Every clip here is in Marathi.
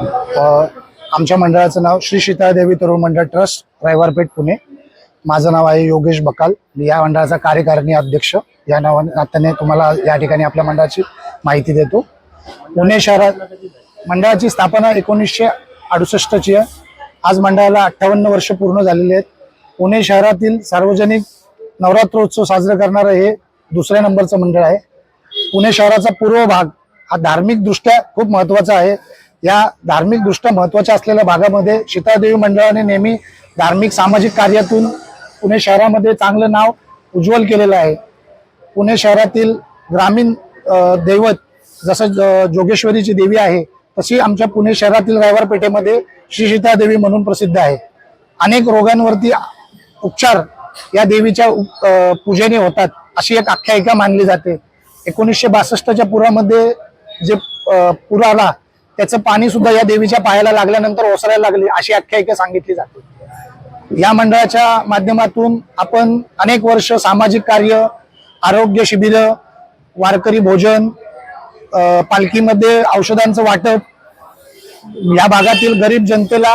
आमच्या मंडळाचं नाव श्री सीतादेवी तरुण मंडळ ट्रस्ट रायवारपेठ पुणे. माझं नाव आहे योगेश बकाल. मी या मंडळाचा कार्यकारिणी अध्यक्ष. या नावाने नात्याने तुम्हाला या ठिकाणी आपल्या मंडळाची माहिती देतो. पुणे शहरात मंडळाची स्थापना एकोणीसशे अडुसष्टची आहे. आज मंडळाला अठ्ठावन्न वर्ष पूर्ण झालेली आहेत. पुणे शहरातील सार्वजनिक नवरात्रोत्सव साजरा करणारं हे दुसऱ्या नंबरचं मंडळ आहे. पुणे शहराचा पूर्व भाग हा धार्मिकदृष्ट्या खूप महत्त्वाचा आहे. या धार्मिकदृष्ट्या महत्त्वाच्या महत्त्वाच्या असलेल्या भागामध्ये सीतादेवी मंडळाने नेहमी धार्मिक सामाजिक कार्यातून पुणे शहरामध्ये चांगलं नाव उज्ज्वल केलेलं आहे. पुणे शहरातील ग्रामीण दैवत जसं ज- जोगेश्वरीची देवी आहे तशी आमच्या पुणे शहरातील रायवार पेठेमध्ये श्री सीतादेवी म्हणून प्रसिद्ध आहे. अनेक रोगांवरती उपचार या देवीच्या उप- पूजेने होतात अशी एक आख्यायिका मानली जाते. एकोणीसशे बासष्टच्या पुरामध्ये जे अ, पूर आला त्याचं पाणी सुद्धा या देवीच्या पायाला लागल्यानंतर ओसरायला लागले अशी आख्यायिका सांगितली जाते. या मंडळाच्या माध्यमातून आपण अनेक वर्ष सामाजिक कार्य आरोग्य शिबिर वारकरी भोजन पालखीमध्ये औषधांचं वाटप या भागातील गरीब जनतेला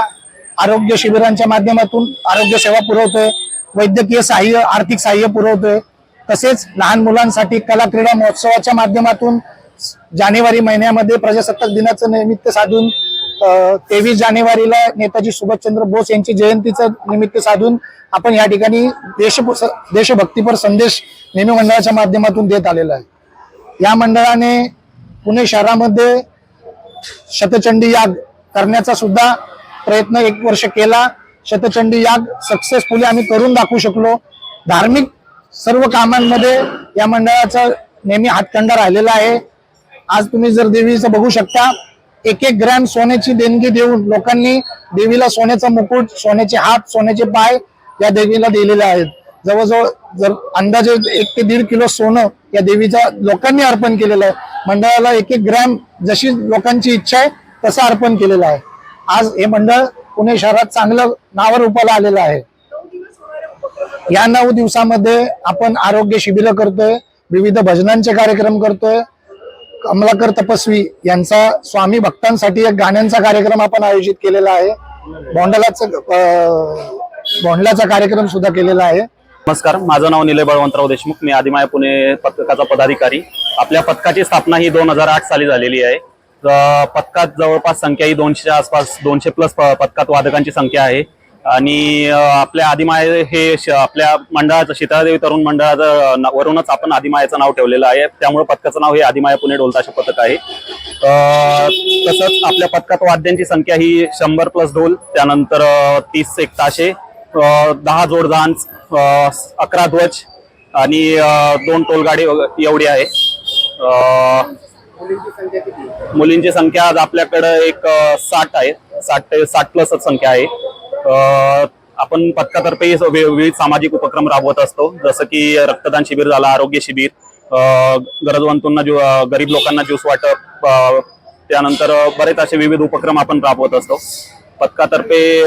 आरोग्य शिबिरांच्या माध्यमातून आरोग्य सेवा पुरवतोय वैद्यकीय सहाय्य आर्थिक सहाय्य पुरवतोय. तसेच लहान मुलांसाठी कला क्रीडा महोत्सवाच्या माध्यमातून जानेवारी महिन्यामध्ये प्रजासत्ताक दिनाचं निमित्त साधून तेवीस जानेवारीला नेताजी सुभाषचंद्र बोस यांची जयंतीचं निमित्त साधून आपण या ठिकाणी देश देशभक्तीपर संदेश नेहमी मंडळाच्या माध्यमातून देत आलेला आहे. या मंडळाने पुणे शहरामध्ये शतचंडी याग करण्याचा सुद्धा प्रयत्न एक वर्ष केला. शतचंडी याग सक्सेसफुली आम्ही करून दाखवू शकलो. धार्मिक सर्व कामांमध्ये या मंडळाचा नेहमी हातखंडा राहिलेला आहे. आज तुम्ही जर देवीचं बघू शकता एक एक ग्रॅम सोन्याची देणगी देऊन लोकांनी देवीला सोन्याचा मुकुट सोन्याचे हात सोन्याचे पाय या देवीला दिलेले आहेत. जवळजवळ जर अंदाजे एक ते दीड किलो सोनं या देवीचा लोकांनी अर्पण केलेलं आहे. मंडळाला एक एक ग्रॅम जशी लोकांची इच्छा आहे तसं अर्पण केलेलं आहे. आज हे मंडळ पुणे शहरात चांगलं नावारूपाला आलेलं आहे. या नऊ दिवसामध्ये आपण आरोग्य शिबिर करतोय विविध भजनांचे कार्यक्रम करतोय कमलाकर तपस्वी यांचा स्वामी भक्तांसाठी एक गाण्यांचा कार्यक्रम आपण आयोजित केलेला आहे. भोंडलाचा भोंडलाचा कार्यक्रम सुद्धा केलेला आहे. नमस्कार माझं नाव निलय बळवंतराव देशमुख. मी आदिमाय पुणे पथकाचा पदाधिकारी. आपल्या पथकाची स्थापना ही दोन हजार आठ साली झालेली आहे. पथकात जवळपास संख्या ही दोनशेच्या आसपास दोनशे प्लस पथकात वादकांची संख्या आहे. आणि आपल्या आदिमाय हे आपल्या मंडळाचं शीतळादेवी तरुण मंडळाचं वरूनच आपण आदिमायाचं नाव ठेवलेलं आहे. त्यामुळे पथकाचं नाव हे आदिमाया पुणे ढोलताशे पथक आहे. तसंच आपल्या पथकात वाद्यांची संख्या ही शंभर प्लस ढोल त्यानंतर तीस एक ताशे दहा जोड अकरा ध्वज आणि दोन टोलगाडी एवढी आहे. मुलींची संख्या आज आपल्याकडं एक साठ आहे. साठ ते साठ प्लसच संख्या आहे. आपण पथकातर्फे विविध सामाजिक उपक्रम राबवत असतो. जसं की रक्तदान शिबिर झालं आरोग्य शिबिर गरजवंतूंना गरजवंतांना ज्यू गरीब लोकांना ज्यूस वाटप त्यानंतर बरेच असे विविध उपक्रम आपण राबवत असतो. पथकातर्फे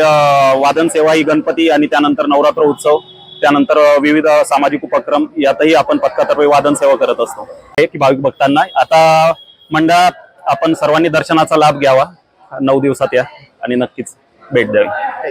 वादन सेवा ही गणपती आणि त्यानंतर नवरात्र उत्सव त्यानंतर विविध सामाजिक उपक्रम यातही आपण पथकातर्फे वादन सेवा करत असतो. हे की भाविक भक्तांना आता मंडळात आपण सर्वांनी दर्शनाचा लाभ घ्यावा. नऊ दिवसात या आणि नक्कीच भेट द्यावी.